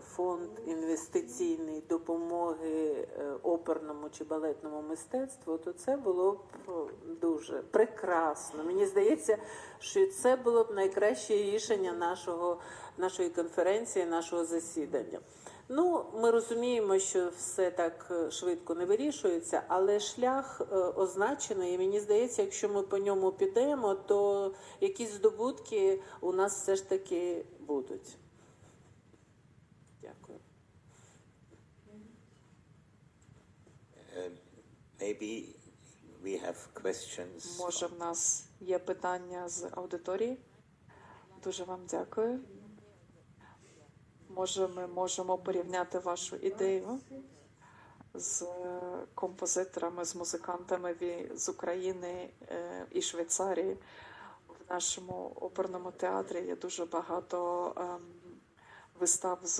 фонд інвестиційний допомоги е, оперному чи балетному мистецтву, то це було б е, дуже прекрасно. Мені здається, що це було б найкраще рішення нашого, нашої конференції, нашого засідання. Ну, ми розуміємо, що все так е, швидко не вирішується, але шлях означений, і мені здається, якщо ми по ньому підемо, то якісь здобутки у нас все ж таки будуть. Дякую. Uh, maybe we have questions. Може, в нас є питання з аудиторії? Дуже вам дякую. Може, ми можемо порівняти вашу ідею з е, композиторами, з музикантами з України е, і Швейцарії. В нашому оперному театрі є дуже багато ем, вистав з,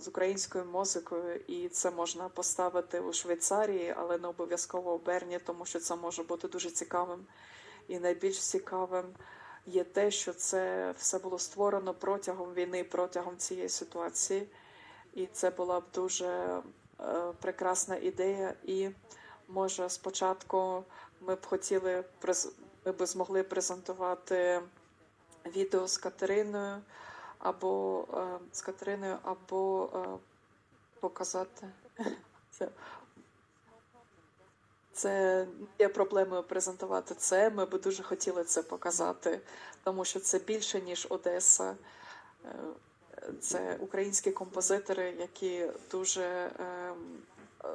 з українською музикою, і це можна поставити у Швейцарії, але не обов'язково у Берні, тому що це може бути дуже цікавим. І найбільш цікавим є те, що це все було створено протягом війни, протягом цієї ситуації. І це була б дуже е, прекрасна ідея. І може спочатку ми б хотіли ми б змогли презентувати відео з Катериною або е, з Катериною, або е, показати це. Це є проблемою презентувати це. Ми би дуже хотіли це показати, тому що це більше ніж Одеса. Е, Це українські композитори, які дуже ем, е,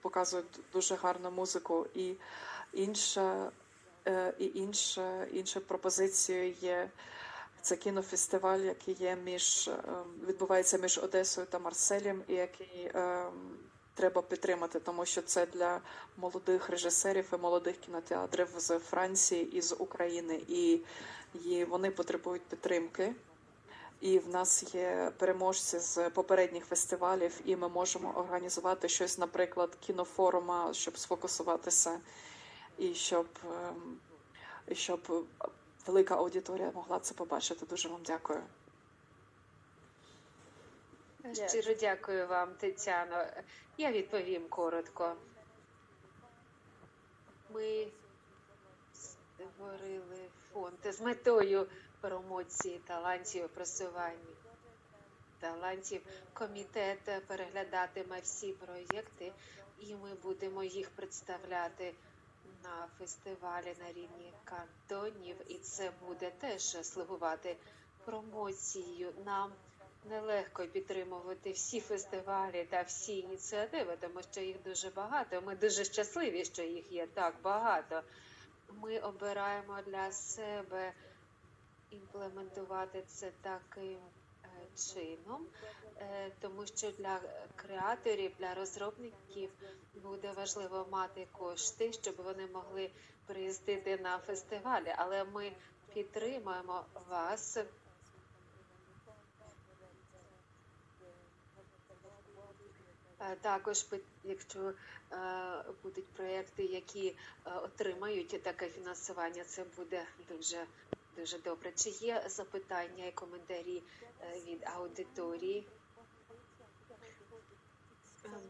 показують дуже гарну музику. І інша, е, і інша, інша пропозиція є це кінофестиваль, який є між ем, відбувається між Одесою та Марселем, і який ем, треба підтримати, тому що це для молодих режисерів і молодих кінотеатрів з Франції і з України, і, і вони потребують підтримки. І в нас є переможці з попередніх фестивалів, і ми можемо організувати щось, наприклад, кінофорума, щоб сфокусуватися, і щоб, ем, щоб велика аудиторія могла це побачити. Дуже вам дякую. Щиро дякую вам, Тетяно. Я відповім коротко. Ми створили фонд з метою промоції талантів, просування талантів. Комітет переглядатиме всі проєкти, і ми будемо їх представляти на фестивалі на рівні кантонів, і це буде теж слугувати промоцією. Нам нелегко підтримувати всі фестивалі та всі ініціативи, тому що їх дуже багато. Ми дуже щасливі, що їх є так багато. Ми обираємо для себе імплементувати це таким чином, е, тому що для креаторів, для розробників буде важливо мати кошти, щоб вони могли приїздити на фестивалі. Але ми підтримуємо вас. Е, Також, якщо е, будуть проекти, які отримають таке фінансування, це буде дуже дуже добре. Чи є запитання і коментарі е, від аудиторії?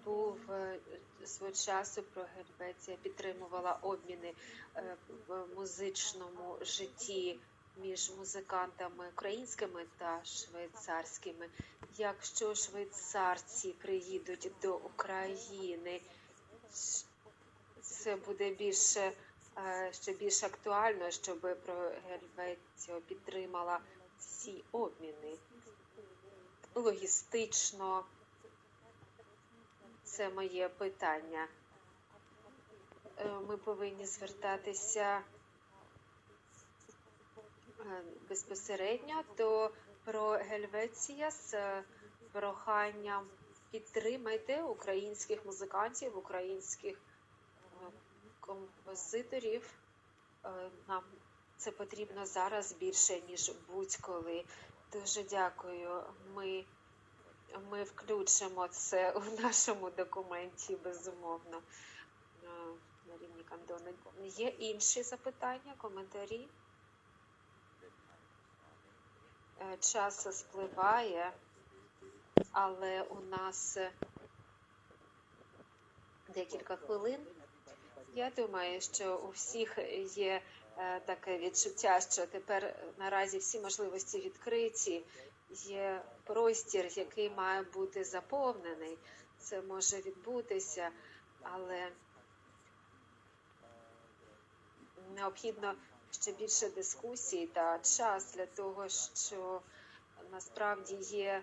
Був е, свого часу про Гельветія підтримувала обміни е, в музичному житті між музикантами українськими та швейцарськими. Якщо швейцарці приїдуть до України, це буде більше ще більш актуально, щоб про Гельветію підтримала ці обміни. Логістично це моє питання. Е, Ми повинні звертатися е, безпосередньо до про Гельвеція з е, проханням підтримайте українських музикантів, українських композиторів. Е, Нам це потрібно зараз більше, ніж будь-коли. Дуже дякую. Ми, ми включимо це у нашому документі, безумовно, е, на рівні кандони. Є інші запитання, коментарі? Е, Час спливає. але у нас е, декілька хвилин. Я думаю, що у всіх є е, таке відчуття, що тепер наразі всі можливості відкриті, є простір, який має бути заповнений. Це може відбутися, але необхідно ще більше дискусій та час для того, що насправді є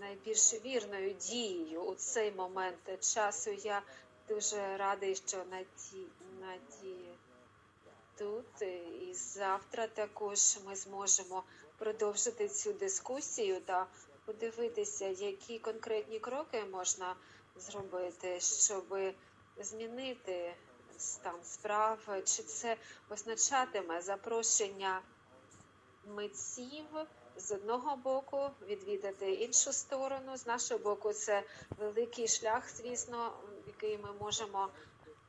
найбільш вірною дією у цей момент часу. Я дуже радий, що Наді... Надія тут і завтра також ми зможемо продовжити цю дискусію та подивитися, які конкретні кроки можна зробити, щоб змінити стан справ, чи це означатиме запрошення митців з одного боку, відвідати іншу сторону. З нашого боку, це великий шлях, звісно, який ми можемо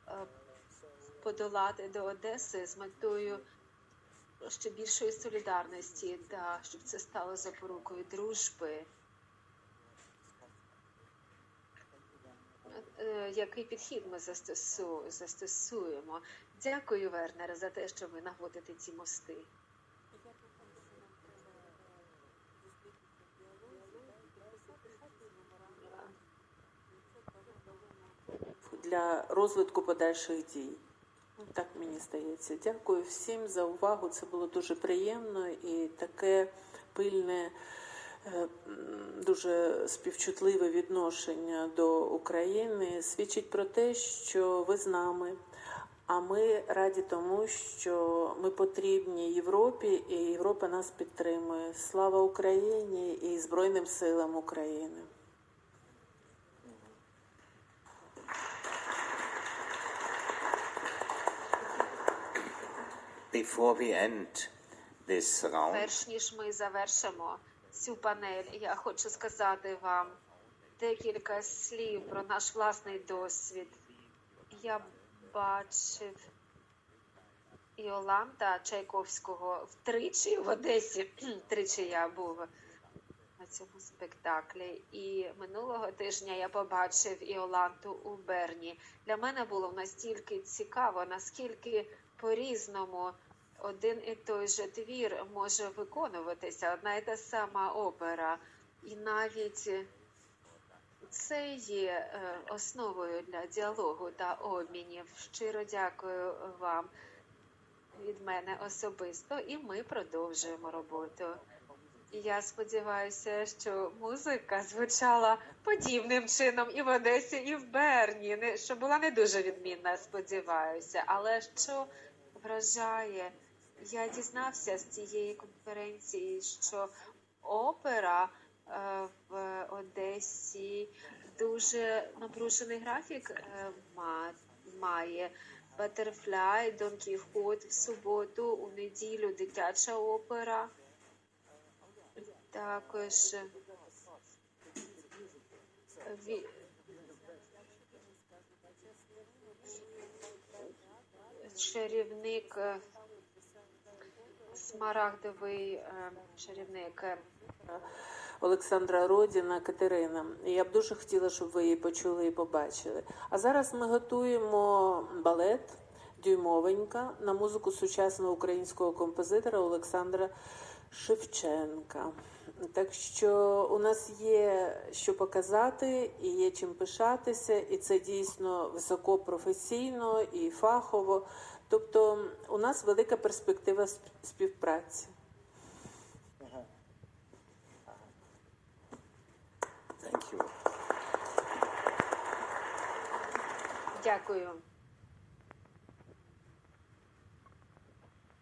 е, подолати до Одеси з метою ще більшої солідарності, та щоб це стало запорукою дружби. Е, Який підхід ми застосу- застосуємо? Дякую, Вернере, за те, що ви наводите ці мости. Для розвитку подальших дій. Ну, Так мені здається. Дякую всім за увагу. Це було дуже приємно і таке пильне, е, дуже співчутливе відношення до України свідчить про те, що ви з нами. А ми раді тому, що ми потрібні Європі, і Європа нас підтримує. Слава Україні і Збройним силам України. Before Перш ніж ми завершимо цю панель, я хочу сказати вам декілька слів про наш власний досвід. Я бачив Іоланта Чайковського втричі в Одесі. Тричі я був на цьому спектаклі. І минулого тижня я побачив Іоланту у Берні. Для мене було настільки цікаво, наскільки по-різному один і той же твір може виконуватися, одна і та сама опера. І навіть це є е, основою для діалогу та обмінів. Щиро дякую вам від мене особисто, і ми продовжуємо роботу. Я сподіваюся, що музика звучала подібним чином і в Одесі, і в Берні. Не що була не дуже відмінна, сподіваюся. Але що вражає, я дізнався з цієї конференції, що опера е, в Одесі дуже напружений графік е, ма- має. Батерфляй, Дон Кіхот в суботу, у неділю дитяча опера. Також е, ві- чарівник е, смарагдовий е, чарівник. е, Олександра Родіна Катерина. Я б дуже хотіла, щоб ви її почули і побачили. А зараз ми готуємо балет Дюймовенька на музику сучасного українського композитора Олександра Шевченка. Так що у нас є що показати і є чим пишатися, і це дійсно високопрофесійно і фахово. Тобто у нас велика перспектива співпраці. Дякую.